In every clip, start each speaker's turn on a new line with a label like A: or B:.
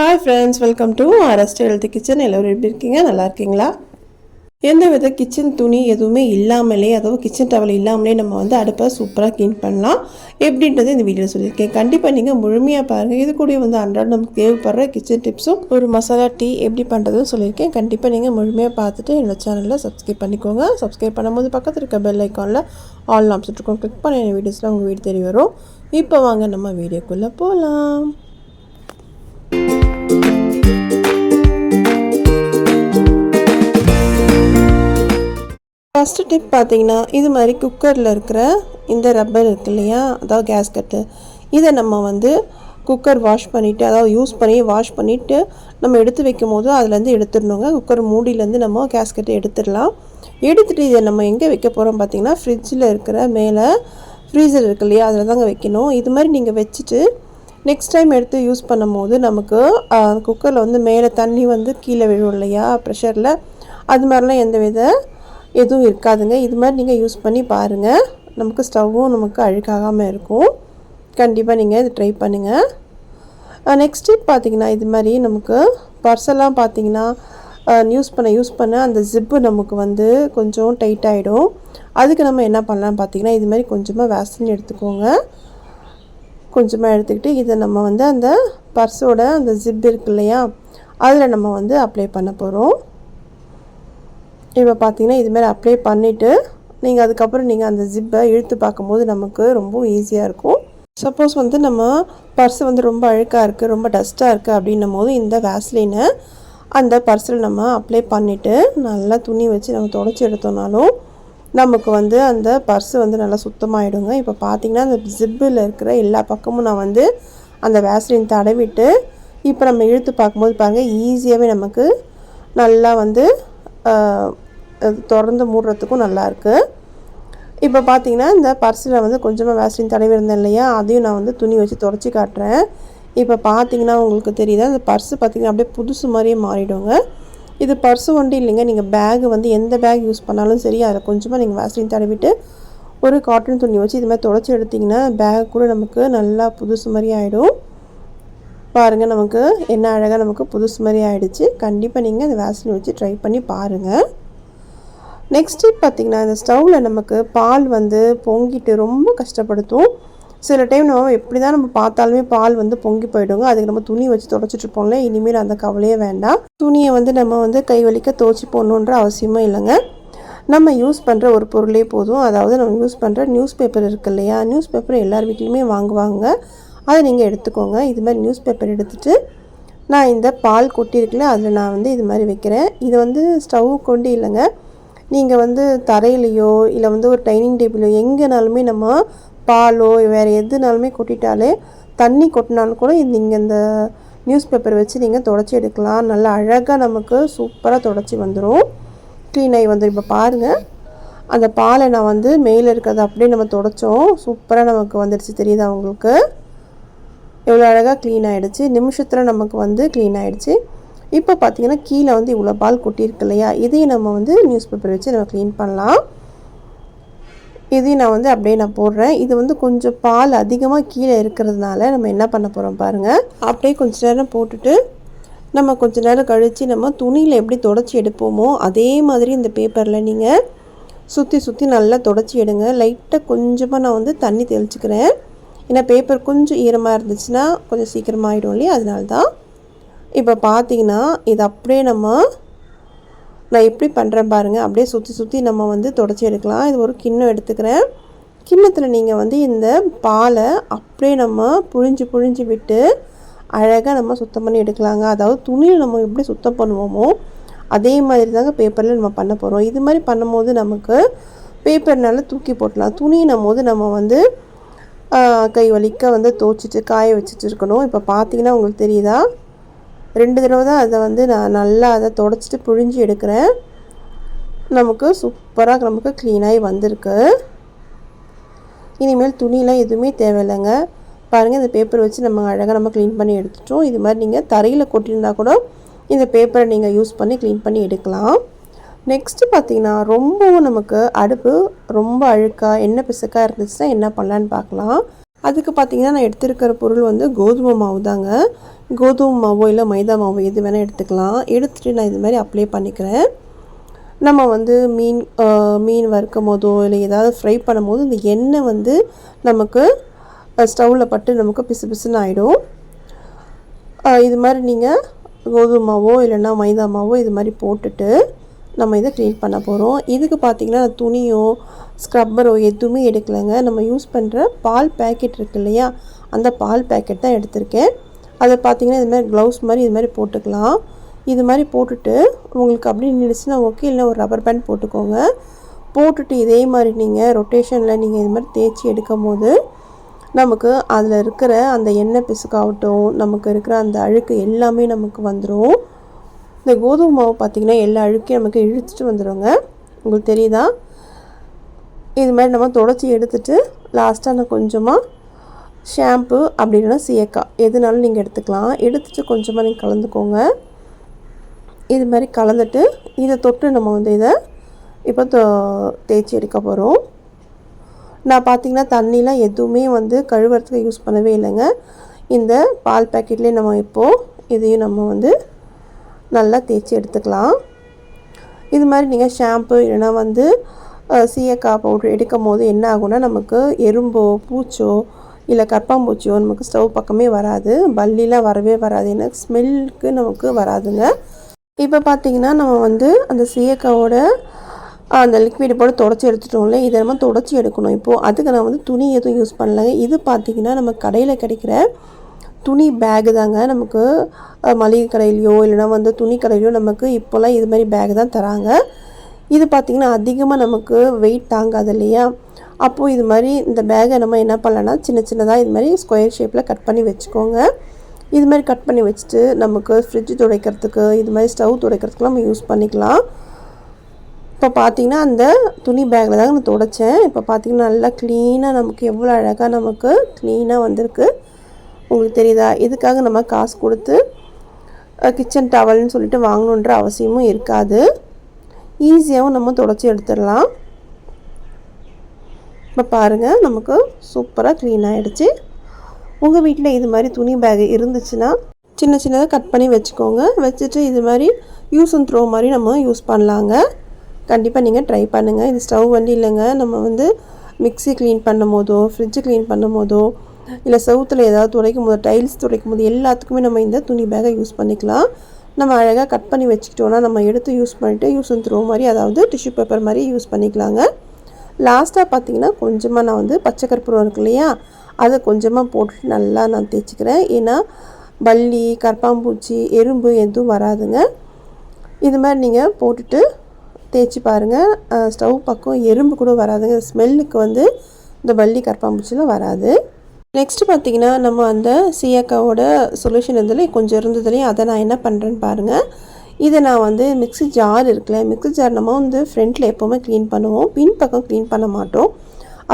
A: hi friends welcome to அரஸ்ட் health kitchen எல்லோரும் எப்படி இருக்கீங்க நல்லா இருக்கீங்களா எந்த வித கிச்சன் துணி எதுவுமே இல்லாமலே அதாவது கிச்சன் டவல் இல்லாமலே நம்ம வந்து அடுப்பை சூப்பராக க்ளீன் பண்ணலாம் எப்படின்றது இந்த வீடியோவில் சொல்லியிருக்கேன் கண்டிப்பாக நீங்கள் முழுமையாக பாருங்கள் இது கூட வந்து அன்றாட நமக்கு தேவைப்படுற கிச்சன் டிப்ஸும் ஒரு மசாலா டீ எப்படி பண்ணுறதுன்னு சொல்லியிருக்கேன் கண்டிப்பாக நீங்கள் முழுமையாக பார்த்துட்டு என்னோடய சேனலில் சப்ஸ்கிரைப் பண்ணிக்கோங்க சப்ஸ்கிரைப் பண்ணும்போது பக்கத்தில் இருக்க பெல் ஐக்கானில் ஆல் ஆப்ஸ் இருக்கும் கிளிக் பண்ண வீடியோஸில் உங்கள் வீடு தெரிய வரும் இப்போ வாங்க நம்ம வீடியோக்குள்ளே போகலாம் ஃபஸ்ட்டு டிப் பார்த்தீங்கன்னா இது மாதிரி குக்கரில் இருக்கிற இந்த ரப்பர் இருக்கு இல்லையா அதாவது கேஸ் கட்டு இதை நம்ம வந்து குக்கர் வாஷ் பண்ணிவிட்டு அதாவது யூஸ் பண்ணி வாஷ் பண்ணிவிட்டு நம்ம எடுத்து வைக்கும் போது அதுலேருந்து எடுத்துடணுங்க குக்கர் மூடியிலேருந்து நம்ம கேஸ் கட்டு எடுத்துடலாம் எடுத்துகிட்டு இதை நம்ம எங்கே வைக்க போகிறோம் பார்த்தீங்கன்னா ஃப்ரிட்ஜில் இருக்கிற மேலே ஃப்ரீசர் இருக்கு இல்லையா அதில் தாங்க வைக்கணும் இது மாதிரி நீங்கள் வச்சுட்டு நெக்ஸ்ட் டைம் எடுத்து யூஸ் பண்ணும் போது நமக்கு குக்கரில் வந்து மேலே தண்ணி வந்து கீழே விழும் இல்லையா ப்ரெஷரில் அது மாதிரிலாம் எந்த வித எதுவும் இருக்காதுங்க இது மாதிரி நீங்கள் யூஸ் பண்ணி பாருங்கள் நமக்கு ஸ்டவ்வும் நமக்கு அழுக்காகாமல் இருக்கும் கண்டிப்பாக நீங்கள் இது ட்ரை பண்ணுங்கள் நெக்ஸ்ட் டிப் பார்த்திங்கன்னா இது மாதிரி நமக்கு பர்ஸெல்லாம் பார்த்திங்கன்னா யூஸ் பண்ண யூஸ் பண்ண அந்த ஜிப்பு நமக்கு வந்து கொஞ்சம் டைட் ஆகிடும் அதுக்கு நம்ம என்ன பண்ணலாம் பார்த்திங்கன்னா இது மாதிரி கொஞ்சமாக வேஸ்டின் எடுத்துக்கோங்க கொஞ்சமாக எடுத்துக்கிட்டு இதை நம்ம வந்து அந்த பர்ஸோட அந்த ஜிப் இருக்கு இல்லையா அதில் நம்ம வந்து அப்ளை பண்ண போகிறோம் இப்போ பார்த்தீங்கன்னா இதுமாரி அப்ளை பண்ணிவிட்டு நீங்கள் அதுக்கப்புறம் நீங்கள் அந்த ஜிப்பை இழுத்து பார்க்கும்போது நமக்கு ரொம்ப ஈஸியாக இருக்கும் சப்போஸ் வந்து நம்ம பர்ஸ் வந்து ரொம்ப அழுக்காக இருக்குது ரொம்ப டஸ்ட்டாக இருக்குது அப்படின்னும் போது இந்த வேஸ்லினை அந்த பர்ஸில் நம்ம அப்ளை பண்ணிவிட்டு நல்லா துணி வச்சு நம்ம தொடச்சி எடுத்தோம்னாலும் நமக்கு வந்து அந்த பர்ஸு வந்து நல்லா சுத்தமாகிடுங்க இப்போ பார்த்திங்கன்னா அந்த ஜிப்பில் இருக்கிற எல்லா பக்கமும் நான் வந்து அந்த வேஸ்லின் தடவிட்டு இப்போ நம்ம இழுத்து பார்க்கும்போது பாருங்கள் ஈஸியாகவே நமக்கு நல்லா வந்து திறந்து மூடுறதுக்கும் நல்லாயிருக்கு இப்போ பார்த்தீங்கன்னா இந்த பர்ஸில் வந்து கொஞ்சமாக வேஸ்டின் தடவி இருந்தேன் இல்லையா அதையும் நான் வந்து துணி வச்சு தொடச்சி காட்டுறேன் இப்போ பார்த்தீங்கன்னா உங்களுக்கு தெரியுது அந்த பர்ஸ் பார்த்திங்கன்னா அப்படியே புதுசு மாதிரியே மாறிடுவோங்க இது பர்ஸு ஒன்றும் இல்லைங்க நீங்கள் பேகு வந்து எந்த பேக் யூஸ் பண்ணாலும் சரி அதில் கொஞ்சமாக நீங்கள் வேஸ்டின் தடவிட்டு ஒரு காட்டன் துணி வச்சு இது மாதிரி தொடச்சி எடுத்திங்கன்னா பேக் கூட நமக்கு நல்லா புதுசு மாதிரி ஆகிடும் பாருங்கள் நமக்கு என்ன அழகாக நமக்கு புதுசு மாதிரி ஆகிடுச்சு கண்டிப்பாக நீங்கள் அந்த வேஸ்லின் வச்சு ட்ரை பண்ணி பாருங்கள் நெக்ஸ்ட் பார்த்திங்கன்னா இந்த ஸ்டவ்வில் நமக்கு பால் வந்து பொங்கிட்டு ரொம்ப கஷ்டப்படுத்தும் சில டைம் நம்ம எப்படி தான் நம்ம பார்த்தாலுமே பால் வந்து பொங்கி போயிடுங்க அதுக்கு நம்ம துணி வச்சு துடைச்சிட்ருப்போம்ல இனிமேல் அந்த கவலையே வேண்டாம் துணியை வந்து நம்ம வந்து கை வலிக்க துவச்சி போடணுன்ற அவசியமும் இல்லைங்க நம்ம யூஸ் பண்ணுற ஒரு பொருளே போதும் அதாவது நம்ம யூஸ் பண்ணுற நியூஸ் பேப்பர் இருக்குது இல்லையா நியூஸ் பேப்பர் எல்லார் வீட்லேயுமே வாங்குவாங்க அதை நீங்கள் எடுத்துக்கோங்க இது மாதிரி நியூஸ் பேப்பர் எடுத்துகிட்டு நான் இந்த பால் கொட்டி அதில் நான் வந்து இது மாதிரி வைக்கிறேன் இது வந்து ஸ்டவ் கொண்டு இல்லைங்க நீங்கள் வந்து தரையிலையோ இல்லை வந்து ஒரு டைனிங் டேபிளோ எங்கேனாலுமே நம்ம பாலோ வேறு எதுனாலுமே கொட்டிட்டாலே தண்ணி கொட்டினாலும் கூட நீங்கள் இந்த நியூஸ் பேப்பர் வச்சு நீங்கள் தொடச்சி எடுக்கலாம் நல்லா அழகாக நமக்கு சூப்பராக தொடச்சி வந்துடும் க்ளீன் ஆகி வந்துடும் இப்போ பாருங்கள் அந்த பாலை நான் வந்து மேலே இருக்கிறத அப்படியே நம்ம தொடச்சோம் சூப்பராக நமக்கு வந்துடுச்சு தெரியுதா உங்களுக்கு இவ்வளோ அழகாக க்ளீன் ஆகிடுச்சு நிமிஷத்தில் நமக்கு வந்து க்ளீன் ஆகிடுச்சு இப்போ பார்த்திங்கன்னா கீழே வந்து இவ்வளோ பால் கொட்டியிருக்கு இல்லையா இதையும் நம்ம வந்து நியூஸ் பேப்பர் வச்சு நம்ம க்ளீன் பண்ணலாம் இதையும் நான் வந்து அப்படியே நான் போடுறேன் இது வந்து கொஞ்சம் பால் அதிகமாக கீழே இருக்கிறதுனால நம்ம என்ன பண்ண போகிறோம் பாருங்கள் அப்படியே கொஞ்சம் நேரம் போட்டுட்டு நம்ம கொஞ்ச நேரம் கழித்து நம்ம துணியில் எப்படி தொடச்சி எடுப்போமோ அதே மாதிரி இந்த பேப்பரில் நீங்கள் சுற்றி சுற்றி நல்லா தொடச்சி எடுங்க லைட்டாக கொஞ்சமாக நான் வந்து தண்ணி தெளிச்சுக்கிறேன் ஏன்னா பேப்பர் கொஞ்சம் ஈரமாக இருந்துச்சுன்னா கொஞ்சம் சீக்கிரமாக ஆகிடும் இல்லையா அதனால தான் இப்போ பார்த்தீங்கன்னா இது அப்படியே நம்ம நான் எப்படி பண்ணுறேன் பாருங்கள் அப்படியே சுற்றி சுற்றி நம்ம வந்து தொடச்சி எடுக்கலாம் இது ஒரு கிண்ணம் எடுத்துக்கிறேன் கிண்ணத்தில் நீங்கள் வந்து இந்த பாலை அப்படியே நம்ம புழிஞ்சு புழிஞ்சு விட்டு அழகாக நம்ம சுத்தம் பண்ணி எடுக்கலாங்க அதாவது துணியில் நம்ம எப்படி சுத்தம் பண்ணுவோமோ அதே மாதிரி தாங்க பேப்பரில் நம்ம பண்ண போகிறோம் இது மாதிரி பண்ணும்போது நமக்கு பேப்பர்னால தூக்கி போட்டலாம் துணினும் போது நம்ம வந்து கை வலிக்க வந்து தோச்சிட்டு காய வச்சுட்டு இருக்கணும் இப்போ பார்த்தீங்கன்னா உங்களுக்கு தெரியுதா ரெண்டு தடவை தான் அதை வந்து நான் நல்லா அதை தொடச்சிட்டு புழிஞ்சு எடுக்கிறேன் நமக்கு சூப்பராக நமக்கு க்ளீனாகி வந்திருக்கு இனிமேல் துணியெலாம் எதுவுமே தேவையில்லைங்க பாருங்கள் இந்த பேப்பர் வச்சு நம்ம அழகாக நம்ம க்ளீன் பண்ணி எடுத்துட்டோம் இது மாதிரி நீங்கள் தரையில் கொட்டியிருந்தால் கூட இந்த பேப்பரை நீங்கள் யூஸ் பண்ணி க்ளீன் பண்ணி எடுக்கலாம் நெக்ஸ்ட்டு பார்த்திங்கன்னா ரொம்பவும் நமக்கு அடுப்பு ரொம்ப அழுக்காக என்ன பிசுக்காக இருந்துச்சுன்னா என்ன பண்ணலான்னு பார்க்கலாம் அதுக்கு பார்த்திங்கன்னா நான் எடுத்திருக்கிற பொருள் வந்து கோதுமை மாவு தாங்க கோதுமை மாவோ இல்லை மைதா மாவோ எது வேணால் எடுத்துக்கலாம் எடுத்துகிட்டு நான் இது மாதிரி அப்ளை பண்ணிக்கிறேன் நம்ம வந்து மீன் மீன் வறுக்கும் போதோ இல்லை ஏதாவது ஃப்ரை பண்ணும் போது இந்த எண்ணெய் வந்து நமக்கு ஸ்டவ்வில் பட்டு நமக்கு பிசு பிசுன்னு ஆகிடும் இது மாதிரி நீங்கள் கோதுமை மாவோ இல்லைன்னா மைதா மாவோ இது மாதிரி போட்டுட்டு நம்ம இதை க்ளீன் பண்ண போகிறோம் இதுக்கு பார்த்திங்கன்னா துணியோ ஸ்க்ரப்பரோ எதுவுமே எடுக்கலைங்க நம்ம யூஸ் பண்ணுற பால் பேக்கெட் இருக்குது இல்லையா அந்த பால் பேக்கெட் தான் எடுத்திருக்கேன் அதை பார்த்திங்கன்னா இது மாதிரி க்ளவுஸ் மாதிரி இது மாதிரி போட்டுக்கலாம் இது மாதிரி போட்டுட்டு உங்களுக்கு அப்படி நின்றுச்சுன்னா ஓகே இல்லை ஒரு ரப்பர் பேண்ட் போட்டுக்கோங்க போட்டுட்டு இதே மாதிரி நீங்கள் ரொட்டேஷனில் நீங்கள் இது மாதிரி தேய்ச்சி எடுக்கும் போது நமக்கு அதில் இருக்கிற அந்த எண்ணெய் பிசுக்காகட்டும் நமக்கு இருக்கிற அந்த அழுக்கு எல்லாமே நமக்கு வந்துடும் இந்த கோதுமை மாவு பார்த்திங்கன்னா எல்லா அழுக்கையும் நமக்கு இழுத்துட்டு வந்துடுங்க உங்களுக்கு தெரியுதா இது மாதிரி நம்ம தொடச்சி எடுத்துகிட்டு லாஸ்ட்டாக நான் கொஞ்சமாக ஷாம்பு அப்படி இல்லைன்னா சீயக்காய் எதுனாலும் நீங்கள் எடுத்துக்கலாம் எடுத்துகிட்டு கொஞ்சமாக நீங்கள் கலந்துக்கோங்க இது மாதிரி கலந்துட்டு இதை தொட்டு நம்ம வந்து இதை இப்போ தேய்ச்சி எடுக்க போகிறோம் நான் பார்த்திங்கன்னா தண்ணிலாம் எதுவுமே வந்து கழுவுறதுக்கு யூஸ் பண்ணவே இல்லைங்க இந்த பால் பேக்கெட்லேயே நம்ம இப்போது இதையும் நம்ம வந்து நல்லா தேய்ச்சி எடுத்துக்கலாம் இது மாதிரி நீங்கள் ஷாம்பு இல்லைனா வந்து சீயக்காய் பவுட்ரு எடுக்கும் போது என்ன ஆகும்னா நமக்கு எறும்போ பூச்சோ இல்லை கற்பாம்பூச்சியோ நமக்கு ஸ்டவ் பக்கமே வராது பல்லிலாம் வரவே வராது ஏன்னா ஸ்மெல்லுக்கு நமக்கு வராதுங்க இப்போ பார்த்திங்கன்னா நம்ம வந்து அந்த சீயக்காவோட அந்த லிக்விடு போட்டு தொடச்சி எடுத்துட்டோம்ல இதை நம்ம தொடச்சி எடுக்கணும் இப்போது அதுக்கு நான் வந்து துணி எதுவும் யூஸ் பண்ணலங்க இது பார்த்திங்கன்னா நம்ம கடையில் கிடைக்கிற துணி பேகு தாங்க நமக்கு மளிகை கடையிலையோ இல்லைனா வந்து துணி கடையிலையோ நமக்கு இப்போல்லாம் இது மாதிரி பேக் தான் தராங்க இது பார்த்திங்கன்னா அதிகமாக நமக்கு வெயிட் தாங்காது இல்லையா அப்போது இது மாதிரி இந்த பேகை நம்ம என்ன பண்ணலன்னா சின்ன சின்னதாக இது மாதிரி ஸ்கொயர் ஷேப்பில் கட் பண்ணி வச்சுக்கோங்க இது மாதிரி கட் பண்ணி வச்சுட்டு நமக்கு ஃப்ரிட்ஜ் துடைக்கிறதுக்கு இது மாதிரி ஸ்டவ் துடைக்கிறதுக்குலாம் நம்ம யூஸ் பண்ணிக்கலாம் இப்போ பார்த்திங்கன்னா அந்த துணி பேக்கில் தான் நான் துடைச்சேன் இப்போ பார்த்திங்கன்னா நல்லா க்ளீனாக நமக்கு எவ்வளோ அழகாக நமக்கு க்ளீனாக வந்திருக்கு உங்களுக்கு தெரியுதா இதுக்காக நம்ம காசு கொடுத்து கிச்சன் டவல்னு சொல்லிட்டு வாங்கணுன்ற அவசியமும் இருக்காது ஈஸியாகவும் நம்ம தொடச்சி எடுத்துடலாம் இப்போ பாருங்கள் நமக்கு சூப்பராக க்ளீன் ஆகிடுச்சு உங்கள் வீட்டில் இது மாதிரி துணி பேக் இருந்துச்சுன்னா சின்ன சின்னதாக கட் பண்ணி வச்சுக்கோங்க வச்சுட்டு இது மாதிரி யூஸ் அண்ட் த்ரோ மாதிரி நம்ம யூஸ் பண்ணலாங்க கண்டிப்பாக நீங்கள் ட்ரை பண்ணுங்கள் இது ஸ்டவ் வண்டி இல்லைங்க நம்ம வந்து மிக்ஸி க்ளீன் பண்ணும் போதோ ஃப்ரிட்ஜு க்ளீன் பண்ணும் போதோ இல்லை சவுத்தில் ஏதாவது துடைக்கும் போது டைல்ஸ் துடைக்கும் போது எல்லாத்துக்குமே நம்ம இந்த துணி பேகை யூஸ் பண்ணிக்கலாம் நம்ம அழகாக கட் பண்ணி வச்சுக்கிட்டோன்னா நம்ம எடுத்து யூஸ் பண்ணிவிட்டு யூஸ் அண்ட் த்ரோ மாதிரி அதாவது டிஷ்யூ பேப்பர் மாதிரி யூஸ் பண்ணிக்கலாங்க லாஸ்ட்டாக பார்த்தீங்கன்னா கொஞ்சமாக நான் வந்து பச்சை கற்பூரம் இருக்கு இல்லையா அதை கொஞ்சமாக போட்டுட்டு நல்லா நான் தேய்ச்சிக்கிறேன் ஏன்னா பல்லி கற்பாம்பூச்சி எறும்பு எதுவும் வராதுங்க இது மாதிரி நீங்கள் போட்டுட்டு தேய்ச்சி பாருங்கள் ஸ்டவ் பக்கம் எறும்பு கூட வராதுங்க ஸ்மெல்லுக்கு வந்து இந்த பல்லி கற்பாம்பூச்சிலாம் வராது நெக்ஸ்ட் பார்த்தீங்கன்னா நம்ம அந்த சீயக்காவோட சொல்யூஷன் இருந்ததுலே கொஞ்சம் இருந்ததுலேயும் அதை நான் என்ன பண்ணுறேன்னு பாருங்கள் இதை நான் வந்து மிக்ஸி ஜார் இருக்குல்ல மிக்ஸி ஜார் நம்ம வந்து ஃப்ரண்ட்டில் எப்போவுமே க்ளீன் பண்ணுவோம் பின் பக்கம் க்ளீன் பண்ண மாட்டோம்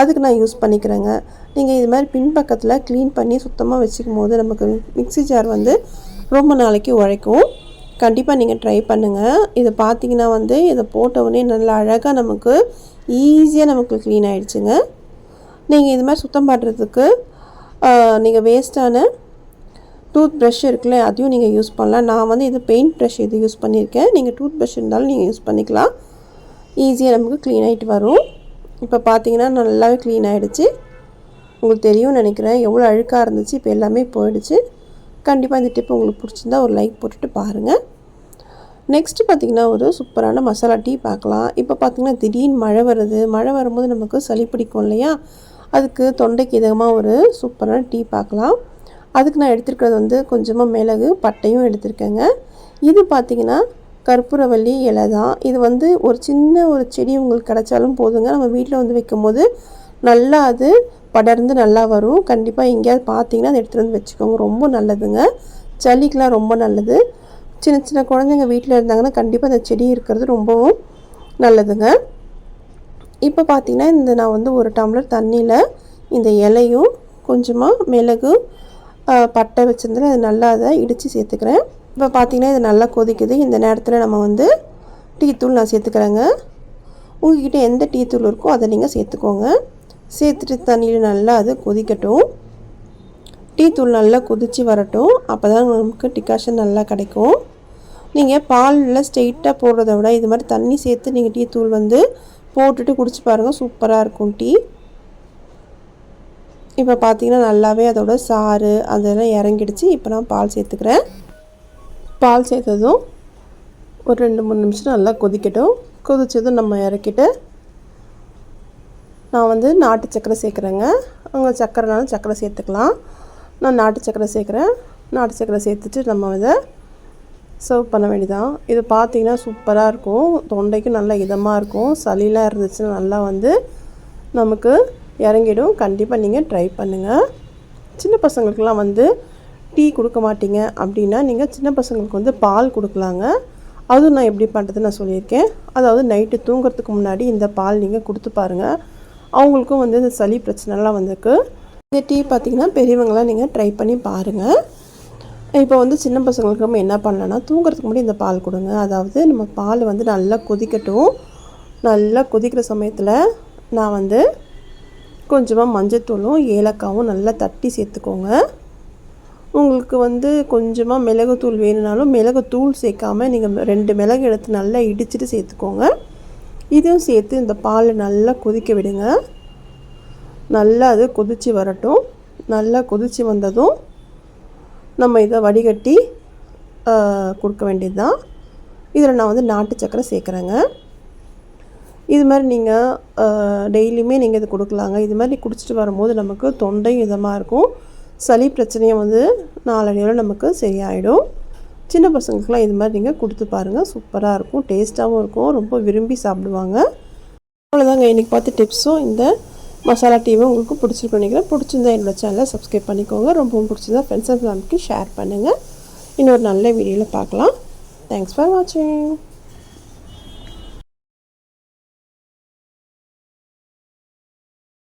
A: அதுக்கு நான் யூஸ் பண்ணிக்கிறேங்க நீங்கள் இது மாதிரி பின் பக்கத்தில் க்ளீன் பண்ணி சுத்தமாக வச்சுக்கும் போது நமக்கு மிக்ஸி ஜார் வந்து ரொம்ப நாளைக்கு உழைக்கும் கண்டிப்பாக நீங்கள் ட்ரை பண்ணுங்கள் இதை பார்த்தீங்கன்னா வந்து இதை போட்டவுடனே நல்லா அழகாக நமக்கு ஈஸியாக நமக்கு க்ளீன் ஆகிடுச்சுங்க நீங்கள் இது மாதிரி சுத்தம் பண்ணுறதுக்கு நீங்கள் வேஸ்ட்டான டூத் ப்ரஷ் இருக்குல்ல அதையும் நீங்கள் யூஸ் பண்ணலாம் நான் வந்து இது பெயிண்ட் ப்ரஷ் இது யூஸ் பண்ணியிருக்கேன் நீங்கள் டூத் ப்ரஷ் இருந்தாலும் நீங்கள் யூஸ் பண்ணிக்கலாம் ஈஸியாக நமக்கு க்ளீன் ஆகிட்டு வரும் இப்போ பார்த்தீங்கன்னா நல்லாவே க்ளீன் ஆகிடுச்சு உங்களுக்கு தெரியும் நினைக்கிறேன் எவ்வளோ அழுக்காக இருந்துச்சு இப்போ எல்லாமே போயிடுச்சு கண்டிப்பாக இந்த டிப் உங்களுக்கு பிடிச்சிருந்தா ஒரு லைக் போட்டுட்டு பாருங்கள் நெக்ஸ்ட்டு பார்த்திங்கன்னா ஒரு சூப்பரான மசாலா டீ பார்க்கலாம் இப்போ பார்த்திங்கன்னா திடீர்னு மழை வருது மழை வரும்போது நமக்கு சளி பிடிக்கும் இல்லையா அதுக்கு தொண்டைக்கு இதகமாக ஒரு சூப்பரான டீ பார்க்கலாம் அதுக்கு நான் எடுத்துருக்கிறது வந்து கொஞ்சமாக மிளகு பட்டையும் எடுத்திருக்கேங்க இது பார்த்திங்கன்னா கற்பூரவல்லி இலை தான் இது வந்து ஒரு சின்ன ஒரு செடி உங்களுக்கு கிடச்சாலும் போதுங்க நம்ம வீட்டில் வந்து வைக்கும் போது நல்லா அது படர்ந்து நல்லா வரும் கண்டிப்பாக எங்கேயாவது பார்த்தீங்கன்னா அதை எடுத்துகிட்டு வந்து வச்சுக்கோங்க ரொம்ப நல்லதுங்க சளிக்கெலாம் ரொம்ப நல்லது சின்ன சின்ன குழந்தைங்க வீட்டில் இருந்தாங்கன்னா கண்டிப்பாக அந்த செடி இருக்கிறது ரொம்பவும் நல்லதுங்க இப்போ பார்த்தீங்கன்னா இந்த நான் வந்து ஒரு டம்ளர் தண்ணியில் இந்த இலையும் கொஞ்சமாக மிளகு பட்டை வச்சுருந்தேன் அது நல்லா அதை இடித்து சேர்த்துக்கிறேன் இப்போ பார்த்தீங்கன்னா இது நல்லா கொதிக்குது இந்த நேரத்தில் நம்ம வந்து டீ தூள் நான் சேர்த்துக்கிறேங்க உங்ககிட்ட எந்த டீ தூள் இருக்கோ அதை நீங்கள் சேர்த்துக்கோங்க சேர்த்துட்டு தண்ணியில் நல்லா அது கொதிக்கட்டும் டீ தூள் நல்லா கொதித்து வரட்டும் அப்போ தான் நமக்கு டிகாஷன் நல்லா கிடைக்கும் நீங்கள் பாலில் ஸ்ட்ரெயிட்டாக போடுறத விட இது மாதிரி தண்ணி சேர்த்து நீங்கள் டீ தூள் வந்து போட்டுட்டு குடிச்சு பாருங்கள் சூப்பராக இருக்கும் டீ இப்போ பார்த்தீங்கன்னா நல்லாவே அதோட சாறு அதெல்லாம் இறங்கிடுச்சு இப்போ நான் பால் சேர்த்துக்கிறேன் பால் சேர்த்ததும் ஒரு ரெண்டு மூணு நிமிஷம் நல்லா கொதிக்கட்டும் கொதித்ததும் நம்ம இறக்கிட்டு நான் வந்து நாட்டு சக்கரை சேர்க்குறேங்க அவங்க சக்கரைனாலும் சக்கரை சேர்த்துக்கலாம் நான் நாட்டு சக்கரை சேர்க்குறேன் நாட்டு சக்கரை சேர்த்துட்டு நம்ம இதை சர்வ் பண்ண வேண்டியதான் இது பார்த்தீங்கன்னா சூப்பராக இருக்கும் தொண்டைக்கும் நல்லா இதமாக இருக்கும் சளிலாம் இருந்துச்சுன்னா நல்லா வந்து நமக்கு இறங்கிடும் கண்டிப்பாக நீங்கள் ட்ரை பண்ணுங்கள் சின்ன பசங்களுக்கெலாம் வந்து டீ கொடுக்க மாட்டீங்க அப்படின்னா நீங்கள் சின்ன பசங்களுக்கு வந்து பால் கொடுக்கலாங்க அதுவும் நான் எப்படி பண்ணுறது நான் சொல்லியிருக்கேன் அதாவது நைட்டு தூங்குறதுக்கு முன்னாடி இந்த பால் நீங்கள் கொடுத்து பாருங்கள் அவங்களுக்கும் வந்து இந்த சளி பிரச்சனைலாம் வந்திருக்கு இந்த டீ பார்த்திங்கன்னா பெரியவங்களாம் நீங்கள் ட்ரை பண்ணி பாருங்கள் இப்போ வந்து சின்ன பசங்களுக்கு நம்ம என்ன பண்ணலான்னா தூங்குறதுக்கு முன்னாடி இந்த பால் கொடுங்க அதாவது நம்ம பால் வந்து நல்லா கொதிக்கட்டும் நல்லா கொதிக்கிற சமயத்தில் நான் வந்து கொஞ்சமாக மஞ்சத்தூளும் ஏலக்காவும் நல்லா தட்டி சேர்த்துக்கோங்க உங்களுக்கு வந்து கொஞ்சமாக மிளகுத்தூள் வேணும்னாலும் மிளகுத்தூள் சேர்க்காமல் நீங்கள் ரெண்டு மிளகு எடுத்து நல்லா இடிச்சிட்டு சேர்த்துக்கோங்க இதையும் சேர்த்து இந்த பாலை நல்லா கொதிக்க விடுங்க நல்லா அது கொதித்து வரட்டும் நல்லா கொதித்து வந்ததும் நம்ம இதை வடிகட்டி கொடுக்க வேண்டியது தான் இதில் நான் வந்து நாட்டு சக்கரை சேர்க்குறேங்க இது மாதிரி நீங்கள் டெய்லியுமே நீங்கள் இதை கொடுக்கலாங்க இது மாதிரி குடிச்சிட்டு வரும்போது நமக்கு தொண்டையும் இதமாக இருக்கும் சளி பிரச்சனையும் வந்து நாலடியோடு நமக்கு சரியாயிடும் சின்ன பசங்களுக்குலாம் இது மாதிரி நீங்கள் கொடுத்து பாருங்கள் சூப்பராக இருக்கும் டேஸ்ட்டாகவும் இருக்கும் ரொம்ப விரும்பி சாப்பிடுவாங்க அவ்வளோதாங்க இன்றைக்கி பார்த்து டிப்ஸும் இந்த மசாலா டீயும் உங்களுக்கு பிடிச்சிருக்கும் நினைக்கிறேன் பிடிச்சிருந்தா என்னோடய சேனலை சப்ஸ்கிரைப் பண்ணிக்கோங்க ரொம்பவும் பிடிச்சிருந்தா ஃப்ரெண்ட்ஸ் அண்ட் ஃபேமிலிக்கு ஷேர் பண்ணுங்கள் இன்னொரு நல்ல வீடியோவில் பார்க்கலாம் தேங்க்ஸ் ஃபார் வாட்சிங்